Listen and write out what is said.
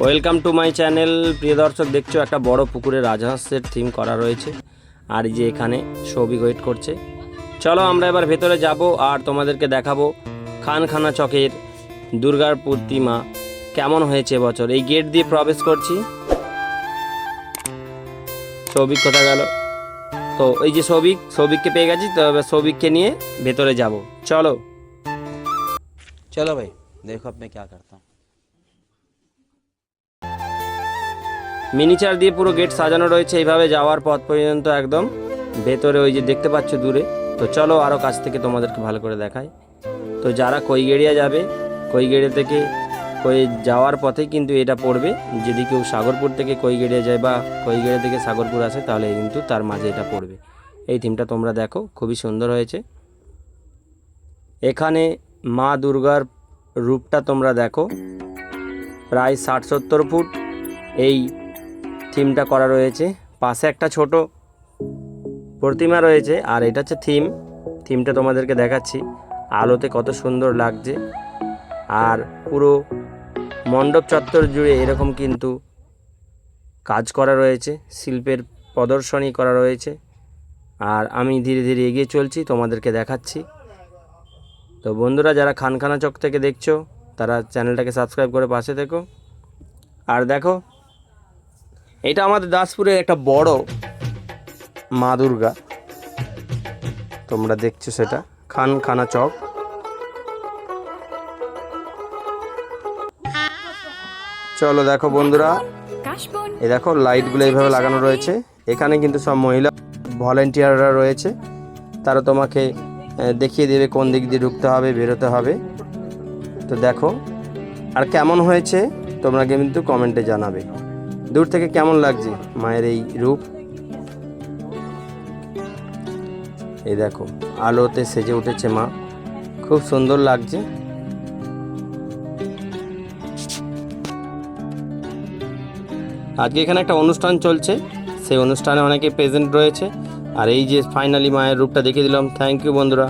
Welcome to my channel প্রিয় দর্শক দেখছো একটা বড় পুকুরে রাজহাঁসের থিম করা রয়েছে আর এই যে এখানে সৌভিক ওয়েট করছে চলো আমরা এবার ভেতরে যাব আর তোমাদেরকে দেখাবো খানখানা চকের দুর্গার প্রতিমা কেমন হয়েছে এবছর এই গেট দিয়ে প্রবেশ করছি সৌভিক কোথায় গেল তো এই যে সৌভিক সৌভিককে পেয়ে গেছি তো এবার সৌভিককে নিয়ে ভেতরে যাব চলো चलो भाई देखो अब मैं क्या करता हूँ মিনিচার দিয়ে পুরো গেট সাজানো রয়েছে, এইভাবে যাওয়ার পথ পর্যন্ত একদম। ভেতরে ওই যে দেখতে পাচ্ছ দূরে। তো চলো আরও কাছ থেকে তোমাদেরকে ভালো করে দেখাই। তো যারা কৈগেড়িয়া যাবে, কৈগেড়িয়া থেকে কই যাওয়ার পথে কিন্তু এটা পড়বে। যদি কেউ সাগরপুর থেকে কৈগেড়িয়া যায় বা কৈগেড়িয়া থেকে সাগরপুর আসে, তাহলে কিন্তু তার মাঝে এটা পড়বে। এই থিমটা তোমরা দেখো, খুবই সুন্দর হয়েছে। এখানে মা দুর্গার রূপটা তোমরা দেখো। প্রায় ষাট সত্তর ফুট। এই থিমটা করা রয়েছে। পাশে একটা ছোট প্রতিমা রয়েছে, আর এটা হচ্ছে থিম। থিমটা তোমাদেরকে দেখাচ্ছি। আলোতে কত সুন্দর লাগছে। আর পুরো মণ্ডপ চত্বর জুড়ে এরকম কিন্তু কাজ করা রয়েছে, শিল্পের প্রদর্শনী করা রয়েছে। আর আমি ধীরে ধীরে এগিয়ে চলছি, তোমাদেরকে দেখাচ্ছি। তো বন্ধুরা, যারা খানখানা চক থেকে দেখছ, তারা চ্যানেলটাকে সাবস্ক্রাইব করে পাশে থেকো। আর দেখো এটা আমাদের দাসপুরের একটা বড় মা দুর্গা। তোমরা দেখছ সেটা। খানখানা চক। চলো দেখো বন্ধুরা। এই দেখো লাইটগুলো এইভাবে লাগানো রয়েছে। এখানে কিন্তু সব মহিলা ভলেন্টিয়াররা রয়েছে। তারা তোমাকে দেখিয়ে দেবে কোন দিক দিয়ে ঢুকতে হবে, বেরোতে হবে। তো দেখো, আর কেমন হয়েছে, তোমরা কিন্তু কমেন্টে জানাবে। দূর থেকে কেমন লাগছে মায়ের এই রূপ? এই দেখো, আলোতে সেজে উঠেছে মা। খুব সুন্দর লাগছে। আজকে এখানে একটা অনুষ্ঠান চলছে। সেই অনুষ্ঠানে অনেকে প্রেজেন্ট রয়েছে। আর এই যে ফাইনালি মায়ের রূপটা দেখিয়ে দিলাম। থ্যাংক ইউ বন্ধুরা।